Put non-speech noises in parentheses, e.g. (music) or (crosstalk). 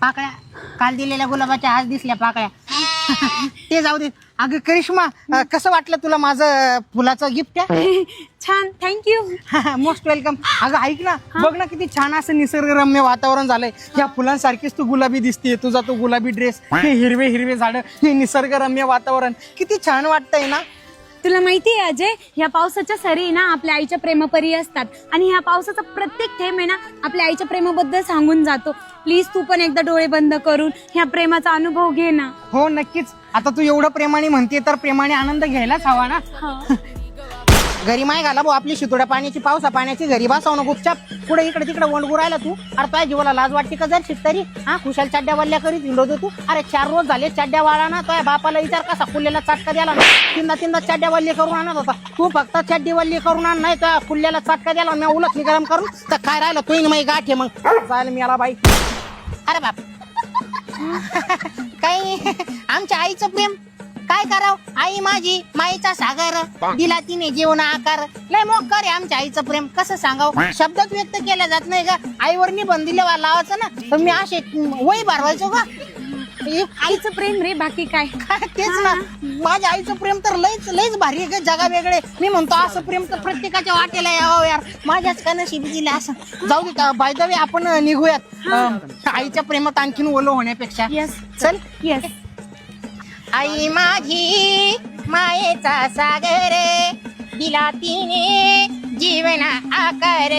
पाकळ्या. काल दिलेल्या गुलाबाच्या आज दिसल्या पाकळ्या. ते जाऊ दे. अगं करिश्मा अं, कसं वाटलं तुला माझं फुलाचं गिफ्ट (laughs) छान. थँक्यू मोस्ट वेलकम अगं ऐक ना. बघ ना किती छान असं निसर्गरम्य वातावरण झालंय. या फुलांसारखीच तू गुलाबी दिसते तुझा तो गुलाबी ड्रेस हे हिरवे हिरवे झाड हे निसर्गरम्य वातावरण. किती छान वाटतंय ना? तुला माहितीये अजय ह्या पावसाच्या सरी ना आपल्या आईच्या प्रेमपरी असतात. आणि ह्या पावसाचा प्रत्येक थेंब आहे ना आपल्या आईच्या प्रेमाबद्दल सांगून जातो. प्लीज तू पण एकदा डोळे बंद करून ह्या प्रेमाचा अनुभव घे ना. हो नक्कीच. आता तू एवढं प्रेमाने म्हणते तर प्रेमाने आनंद घ्यायलाच हवा ना. (laughs) घरी माय घाला भाऊ आपली शितोड्या पाण्याची पावसा पाण्याची घरी बसाव ना गुपचाप. पुढे इकडे तिकडे वंडगू राहिला तू. अरे तुझ्या जीवाला लाज वाटते का जर तरी हा खुशाल चाड्या वाल्या करीत हिंडवतो तू. अरे चार रोज झाले चाड्या वाळा ना तुझ्या बापाला विचार कसा फुल्ल्याला चाटका द्याला ना. तीनदा तीनदा चाड्या वल्ली करून आणत होता. तू फक्त चड्डी वल्ली करून आण नाही तुझ्या फुल्ल्याला चाटका द्याला मी उलट गरम करून तर काय राहिलं? तू मग गाठ आहे मग. जायला मी आला बाई. अरे बाप. (laughs) काही आमच्या आईचं प्रेम. काय कराव? आई माझी माईचा सागर. दिला तिने जीवन आकार. लय मोक्कार आहे आमच्या आईचं प्रेम. कसं सांगाव? शब्दात व्यक्त केलं जात नाही का आईवर निबंध दिले लावायचं ना. तर मी असे वय भरवायचो का आईचं प्रेम रे बाकी काय? तेच ना. माझ्या आईचं प्रेम तर लयच लयच भारी आहे ग. जगा वेगळे. मी म्हणतो असं प्रेम तर प्रत्येकाच्या वाटेला यावं यार. माझ्याच का नशिबी दिले असं. जाऊ दे बाय द वे आपण निघूयात. अं, आईच्या प्रेमात आणखीन ओलो होण्यापेक्षा. येस चल. येस आई माझी मायेचा सागर दिला तिने जीवना आकार.